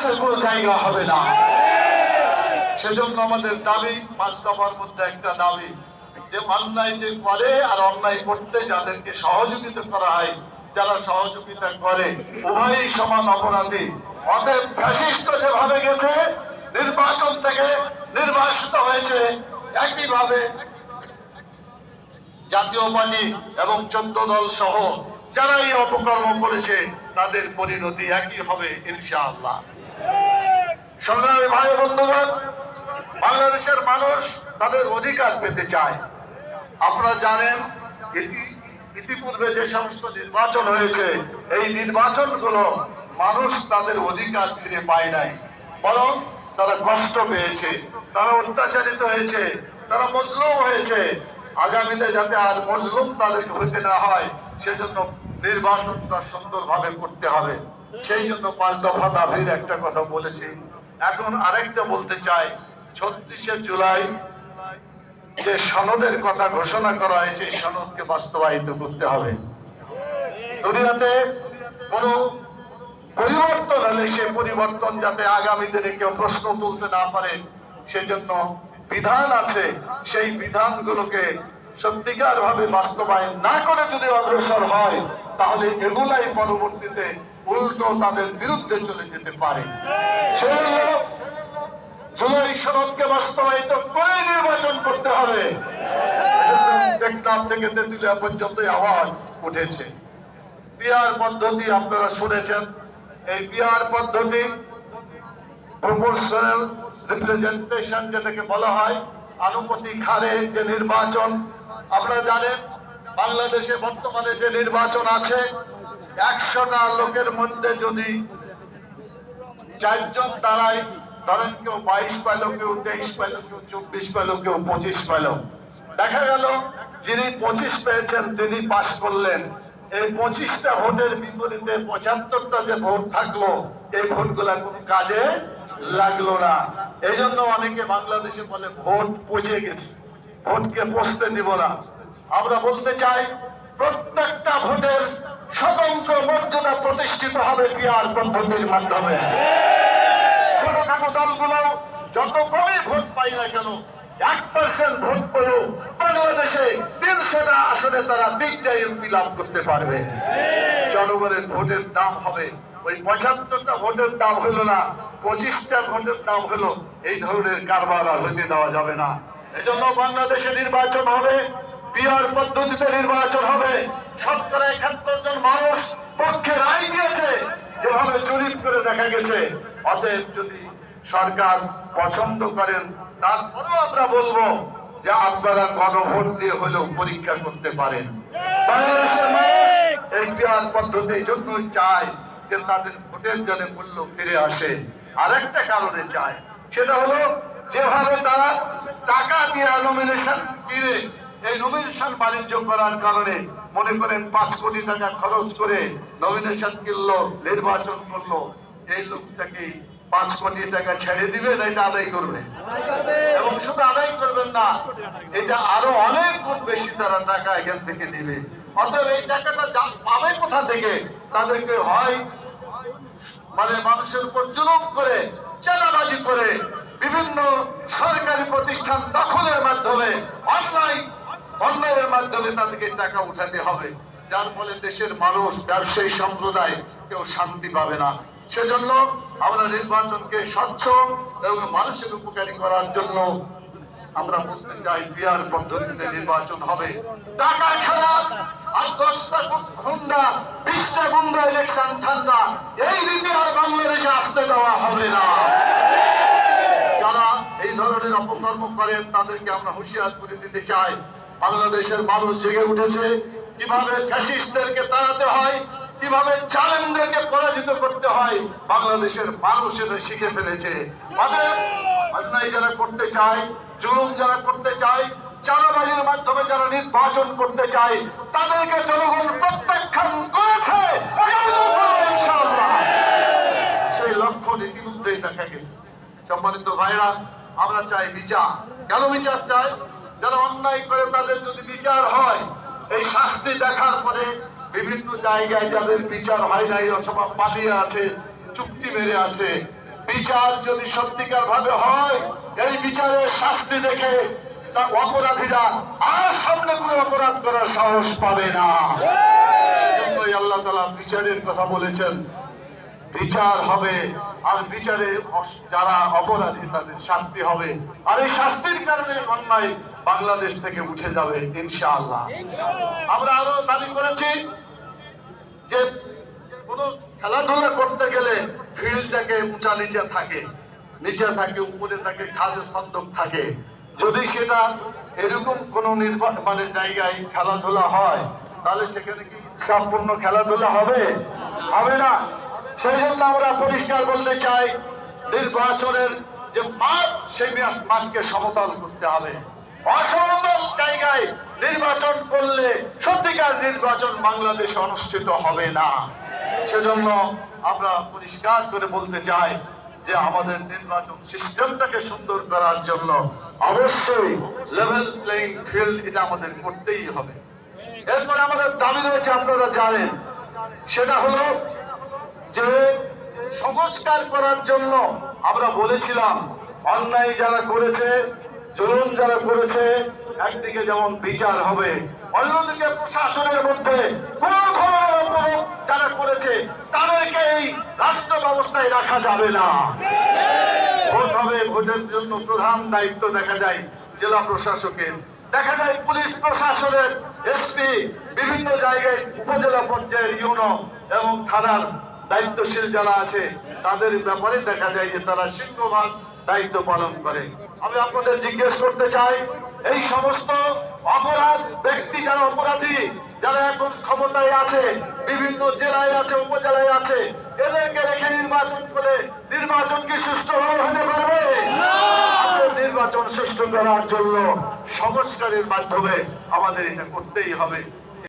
টলারেন্সের কোনো জায়গা হবে না। সেজন্য আমাদের দাবি, পাঁচ দফার মধ্যে একটা দাবি যে অন্যায় যে করে আর অন্যায় করতে যাদেরকে সহযোগিতা করা হয়, যারা সহযোগিতা করে, উভয়ই সমান অপরাধী। অতএব ফ্যাসিস্ট যেভাবে গেছে, নির্বাচন থেকে নির্বাসিত হয়েছে একইভাবে জাতীয় পার্টি এবং চোদ্দ দল সহ যারা এই অপকর্ম করেছে, তাদের পরিণতি একই হবে ইনশাআল্লাহ। সংগ্রামী ভাই বন্ধুগণ, বাংলাদেশের মানুষ তাদের অধিকার পেতে চায়। আপনারা জানেন ইতিপূর্বে যে সমস্ত নির্বাচন হয়েছে, এই নির্বাচনগুলো মানুষ তাদের অধিকার ফিরে পায় নাই, বরং তারা কষ্ট পেয়েছে, তারা অত্যাচারিত হয়েছে, তারা মজলুম হয়েছে। আগামীতে যাতে আর মজলুম তাদেরকে হতে না হয়, সেজন্য নির্বাচনটা সুন্দরভাবে করতে হবে। সেই জন্য পাঁচ দফা দাবির একটা কথা বলেছি। এখন আরেকটা বলতে চাই, ছত্রিশে জুলাই যে সনদের কথা ঘোষণা করা হয়েছে, এই সনদকে বাস্তবায়িত করতে হবে। দুনিয়াতে কোন পরিবর্তন হলে সেই পরিবর্তন যাতে আগামী দিনে কেউ প্রশ্ন তুলতে না পারে, সেজন্য বিধান আছে। সেই বিধানগুলোকে সত্যিকার ভাবে বাস্তবায়ন না করে যদি অগ্রসর হয়, তাহলে এগুলাই পরবর্তীতে উল্টো তাদের বিরুদ্ধে চলে যেতে পারে। নির্বাচন করতে হবে। থেকে পর্যন্ত আওয়াজ উঠেছে। পদ্ধতি আপনারা শুনেছেন। এই পদ্ধতি যেটাকে বলা হয় আনুপাতিক হারে যে নির্বাচন, আপনারা জানেন, বাংলাদেশে বর্তমানে যে নির্বাচন আছে একশোটা লোকের মধ্যে যদি চারজন দাঁড়ায়, ধরেন কেউ বাইশ পাইল, কেউ তেইশ পাইল, কেউ চব্বিশ পাইল, কেউ পঁচিশ পাইল। দেখা গেল, যিনি পঁচিশ পেয়েছেন, তিনি পাশ করলেন। এই পঁচিশটা ভোটের বিপরীতে পঁচাত্তরটা যে ভোট থাকল, এই ভোটগুলা কোন কাজে লাগল না। এই জন্য অনেকে বাংলাদেশে বলে, ভোট পচে গেছে। ভোটকে পচতে দিব না। আমরা বলতে চাই, প্রত্যেকটা ভোটের স্বতন্ত্র মর্যাদা প্রতিষ্ঠিত হবে পিয়ার পদ্ধতির মাধ্যমে। ছোটখাটো দলগুলো যত কমই ভোট পাই না কেন, এক পার্সেন্ট ভোট পেলেও বাংলাদেশে তিনশোটা আসনে তারা তিনটা এমপি লাভ করতে পারবে। জনগণের ভোটের দাম হবে, ওই পঁচাত্তরটা ভোটের দাম হলো না, পঁচিশটা ভোটের দাম হলো, এই ধরনের কারবার আর হতে দেওয়া যাবে না। এজন্য বাংলাদেশে নির্বাচন হবে, বিহার পদ্ধতিতে নির্বাচন হবে, শতকরা একাত্তর জন মানুষ পক্ষে রায় দিয়েছে। যেভাবে জরিপ করে দেখা গেছে, অতএব যদি সরকার পছন্দ করেন, তারপরেও আমরা বলব যে আপনারা গণভোট দিয়ে হলেও পরীক্ষা করতে পারেন। জন্যই চায় যে তাদের ভোটের জন্য মূল্য ফিরে আসে। আরেকটা কারণে চায়, সেটা হলো যেভাবে তারা টাকা দিয়ে নমিনেশন কিনে নমিনেশন বাণিজ্য করার কারণে মনে করেন পাঁচ কোটি টাকা খরচ করে নমিনেশন কিনলো, নির্বাচন করল। এই লোকটাকে পাঁচ কোটি টাকা ছেড়ে দিবে এটা আদায় করবে এবং শুধু আদায় করবেন না, এটা আরও অনেক গুণ বেশি তারা টাকা এখান থেকে দিবে। অতএব এই টাকাটা পাবে কোথা থেকে, তাদেরকে হয় মানে মানুষের উপর জুলুম করে, চাঁদাবাজি করে, বিভিন্ন সরকারি প্রতিষ্ঠান দখলের মাধ্যমে, অন্যায় অন্যায়ের মাধ্যমে তাদেরকে টাকা উঠাতে হবে। যার ফলে দেশের মানুষ, ব্যবসায়ী সম্প্রদায় কেউ শান্তি পাবে না। সেজন্য আমরা নির্বাচনকে স্বচ্ছ এবং মানুষের উপকারী করার জন্য আমরা বলতে চাই বিয়ার পদ্ধতিতে নির্বাচন হবে। টাকা খেলা, আর দশটা গুন্ডা, বিশটা গুন্ডা ইলেকশন ঠান্ডা, এই রীতি আর বাংলাদেশে আসতে দেওয়া হবে না। যারা এই ধরনের অপকর্ম করেন, তাদেরকে আমরা হুঁশিয়ার করে দিতে চাই। বাংলাদেশের মানুষ জেগে উঠেছে। কীভাবে ফ্যাসিস্টদেরকে তাড়াতে হয়, কীভাবে জালেমদেরকে পরাজিত করতে হয়, বাংলাদেশের মানুষ এটা শিখে ফেলেছে। অন্যায় যারা করতে চায়, জুলুম যারা করতে চায় চালাবাজির মাধ্যমে যারা নির্বাচন করতে চায়, তাদেরকে জনগণ প্রত্যাখ্যান করেছে। সেই লক্ষ্য ইতিমধ্যেই দেখা গেছে। সম্মানিত ভাইরা, আমরা চাই বিচার। কেন বিচার চাই? যারা অন্যায় করে তাদের যদি বিচার হয়, এই শাস্তি দেখার পরে বিভিন্ন জায়গায় যাদের বিচার হয় নাই, অথবা পালিয়ে আছে, চুক্তি মেরে আছে, বিচার যদি সত্যিকার ভাবে হয়, এই বিচারের শাস্তি দেখে অপরাধীরা আর সামনে কোনো অপরাধ করার সাহস পাবে না। আল্লাহ তালা বিচারের কথা বলেছেন। বিচার হবে আর বিচারে যারা অপরাধী, তাদের শাস্তি হবে। আর এই শাস্তির কারণে অন্যায় বাংলাদেশ থেকে উঠে যাবে, ইনশাআল্লাহ। আমরা আরও দাবি করেছি যে কোন খেলাধুলা করতে গেলে ফিল্ডটাকে উঁচা নিচে থাকে নিচে থাকে, উপরে থাকে খাদের সন্দক থাকে। যদি সেটা এরকম কোন মানে জায়গায় খেলাধুলা হয়, তাহলে সেখানে কি সম্পূর্ণ খেলাধুলা হবে? হবে না। সেই জন্য আমরা পরিষ্কার বলতে চাই, নির্বাচনের যে মাঠ সেই মাঠকে সমতল করতে হবে। অসমতল জায়গায় নির্বাচন করলে সত্যিকার নির্বাচন বাংলাদেশে অনুষ্ঠিত হবে না। সেজন্য আমরা পরিষ্কার করে বলতে চাই যে আমাদের নির্বাচন সিস্টেমটাকে সুন্দর করার জন্য অবশ্যই লেভেল প্লেইং ফিল্ড এটা আমাদের করতেই হবে। এরপর আমাদের দাবি রয়েছে, আপনারা জানেন, সেটা হলো যে সংস্কার করার জন্য আমরা বলেছিলাম, অন্যায় যারা করেছে, জুলুম যারা করেছে, একদিকে যেমন বিচার হবে, অন্যদিকে প্রশাসনের মধ্যে কোন ধরনের অপরাধ যারা করেছে, তাদেরকে এই রাষ্ট্র ব্যবস্থায় রাখা যাবে না। ভোট হবে ভোটের জন্য প্রধান দায়িত্ব দেখা যায় জেলা প্রশাসকের। দেখা যায় পুলিশ প্রশাসনের, এসপি, বিভিন্ন জায়গায় উপজেলা পর্যায়ের ইউনো এবং থানার দায়িত্বশীল যারা আছে, তাদের ব্যাপারে দেখা যায় যে তারা সিংহভাগ দায়িত্ব পালন করে। আমি আপনাদের জিজ্ঞেস করতে চাই, এই সমস্ত অপরাধ ব্যক্তি যারা অপরাধী, যারা এখন ক্ষমতায় আছে, বিভিন্ন জেলায় আছে, উপজেলায় আছে, এদেরকে রেখে নির্বাচন করে নির্বাচন কি সুষ্ঠুভাবে হতে পারবে? নির্বাচন সুষ্ঠু করার জন্য সংস্কারের মাধ্যমে আমাদের এটা করতেই হবে।